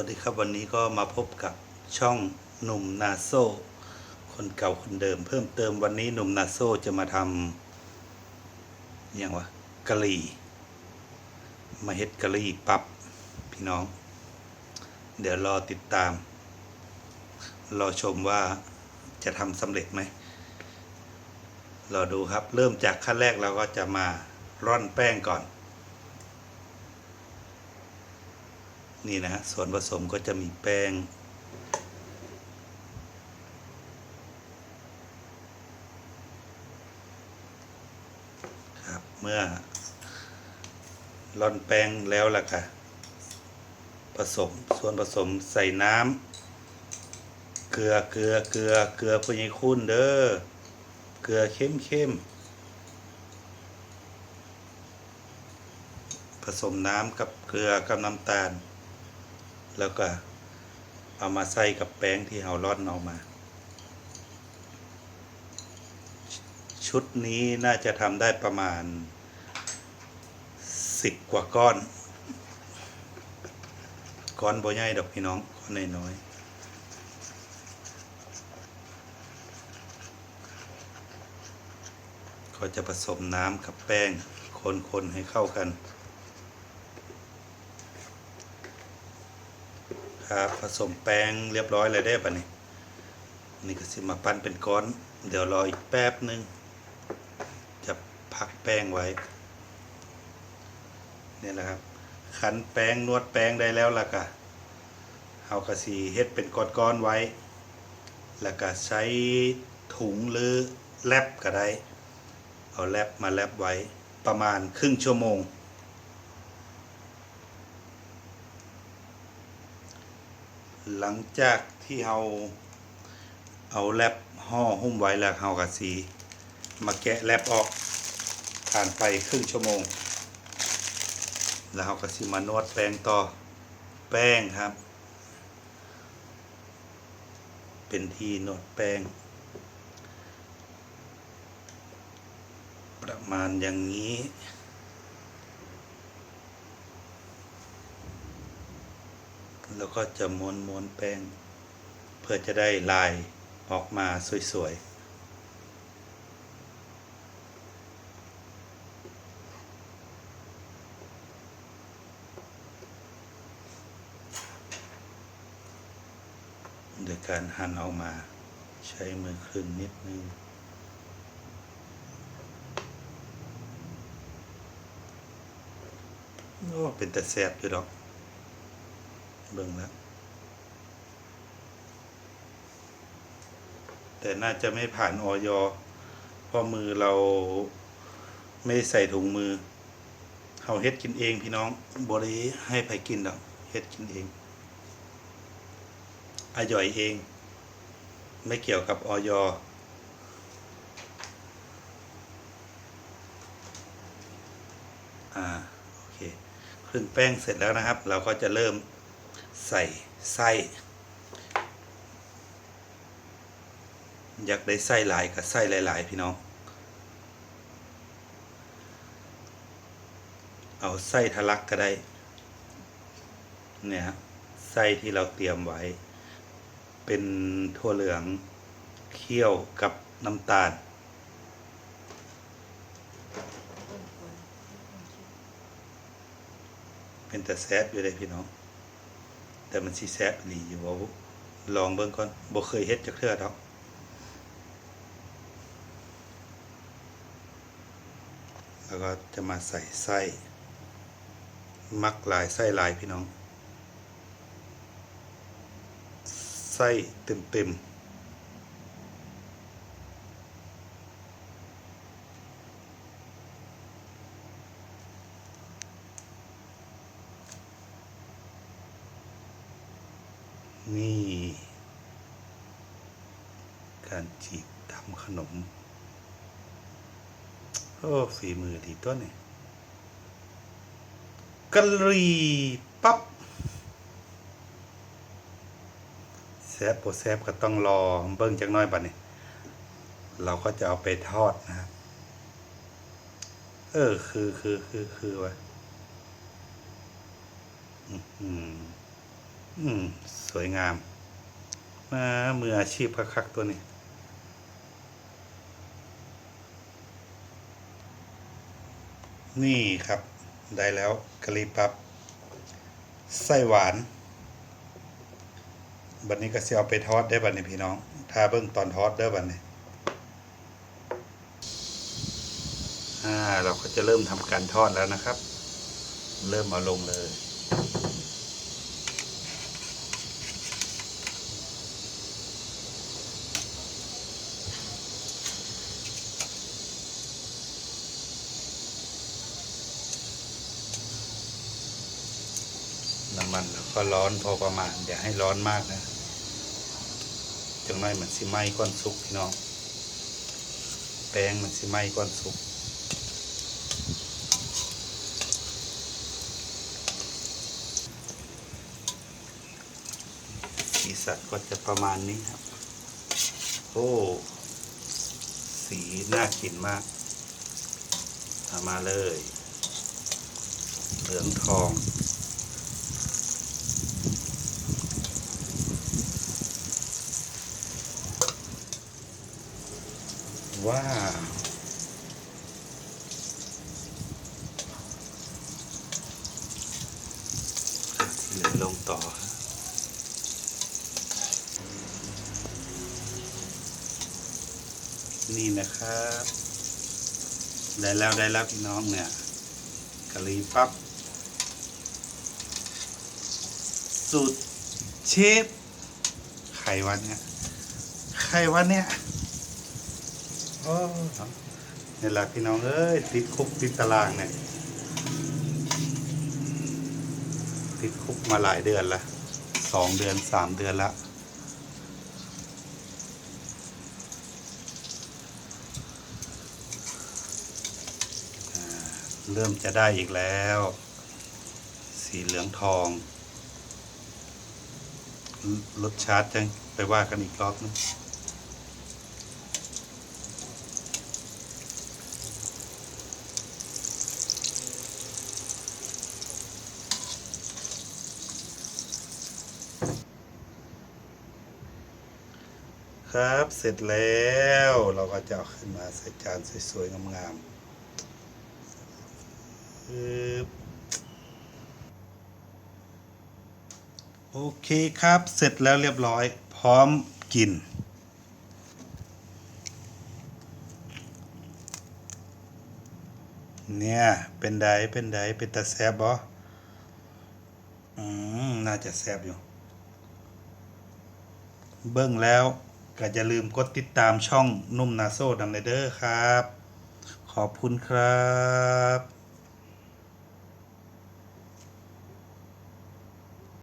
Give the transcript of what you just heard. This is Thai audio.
วัสดีครับวันนี้ก็มาพบกับช่องหนุ่มนาโซคนเก่าคนเดิม เพิ่มเติมวันนี้หนุ่มนาโซจะมาทำอย่างวะกะหรี่มาเฮ็ดกะหรี่ปับพี่น้อง เดี๋ยวรอติดตาม รอชมว่าจะทำสำเร็จไหมรอดูครับเริ่มจากขั้นแรกเราก็จะมาร่อนแป้งก่อน นี่นะส่วนผสมก็จะมีแป้ง ครับ เมื่อร่อนแป้งแล้วล่ะค่ะ ผสมส่วนผสมใส่น้ำเกลือเกลือเกลือเกลือพญคุณเด้อเกลือเข้มเข้มผสมน้ำกับเกลือกับน้ำตาล แล้วก็เอามาใส่กับแป้งที่เราร่อนเอามา ชุดนี้น่าจะทำได้ประมาณสิบกว่าก้อน ก้อนบ่ใหญ่ดอกพี่น้องก้อนน้อยๆก็จะผสมน้ำกับแป้งคนๆให้เข้ากัน ครับผสมแป้งเรียบร้อยเลยได้ปะนี่นี่ก็สิมาปั้นเป็นก้อน เดี๋ยวรออีกแป๊บหนึ่งจะพักแป้งไว้เนี่ยแหละครับคั้นแป้งนวดแป้งได้แล้วล่ะกะเอากระสีเฮ็ดเป็นก้อนๆไว้ แล้วก็ใช้ถุงหรือแลบก็ได้ เอาแลบมาแลบไว้ประมาณครึ่งชั่วโมง หลังจากที่เราเอาแรปห่อหุ้มไว้แล้วเราก็สีมาแกะแรปออกผ่านไปครึ่งชั่วโมง แล้วเราก็สิมานวดแป้งต่อแป้งครับ เป็นที่นวดแป้ง ประมาณอย่างนี้ แล้วก็จะม้วนม้วนแป้ง เพื่อจะได้ลายออกมาสวยๆโดยการหั่นออกมา ใช้มือคลึงนิดนึง โอ้ เป็นแต่แสบอยู่ดอก เบิ่งแล้วแต่น่าจะไม่ผ่านออยเพราะมือเราไม่ได้ใส่ถุงมือเราเฮ็ดกินเองพี่น้องบริให้ไผกินดอกเฮ็ดกินเองอร่อยเอง ไม่เกี่ยวกับออยอ่าโอเคครึ่งแป้งเสร็จแล้วนะครับ เราก็จะเริ่ม ใส่ไส้อยากได้ไส้หลายกับไส้หลาย ๆ พี่น้อง เอาไส้ทะลักก็ได้ เนี่ยไส้ที่เราเตรียมไว้ เป็นถั่วเหลืองเคี่ยวกับน้ำตาล เป็นแต่แซบอยู่เลยพี่น้อง แต่มันสีแซบดีอยู่ว่าลองเบิ่งก่อนบ่เคยเฮ็ดจักเทื่อดอกแล้วก็จะมาใส่ไส้ มักหลายไส้หลายพี่น้อง ไส้เต็มเต็มๆ นี่ การจีบทำขนม โอ้ฝีมือดีตัวนี่กะหรี่ปั๊บแซบโปแซบก็ต้องรอเบิ้งจักน้อยบัดนี้ เราก็จะเอาไปทอดนะครับ เออ คือคือคือคือวะอื้อหื อืม สวยงาม มามืออาชีพคักๆตัวนี้ นี่ครับ ได้แล้วกะหรี่ปั๊บไส้หวาน บัดนี้ก็สิเอาไปทอดได้บัดนี้พี่น้อง ถ้าเบิ่งตอนทอดเด้บัดนี้อ่าเราก็จะเริ่มทำการทอดแล้วนะครับ เริ่มเอาลงเลย น้ำมันแล้วก็ร้อนพอประมาณ อย่าให้ร้อนมากนะจังน้อยมันสิไหม้ก้อนสุกพี่น้องแป้งมันสิไหม้ก้อนสุกสีสันก็จะประมาณนี้ครับ โอ้สีน่ากินมากเอามาเลย เหลืองทอง ว้าวที่เหลือลงต่อนี่นะครับ ได้แล้วได้แล้วพี่น้องเนี่ยกะหรี่ปั๊บ สูตรเชฟไขวันเนี่ยไขวันเนี่ย นี่แหละพี่น้องเอ้ยติดคุกติดตารางเนี่ยติดคุกมาหลายเดือนละสองเดือนสามเดือนละเริ่มจะได้อีกแล้ว สีเหลืองทองรสชาติจังไปว่ากันอีกรอบนึง ครับ เสร็จแล้วเราก็จะเอาขึ้นมาใส่จานสวย ๆ งามๆโอเคครับ เสร็จแล้วเรียบร้อย พร้อมกินเนี่ย เป็นไดเป็นไดเป็นตาแซบบ่อืม น่าจะแซบอยู่ เบิ่งแล้วก็อย่าลืมกดติดตามช่องนุ่มนาโซดัมเนเดอร์ครับ ขอบคุณครับ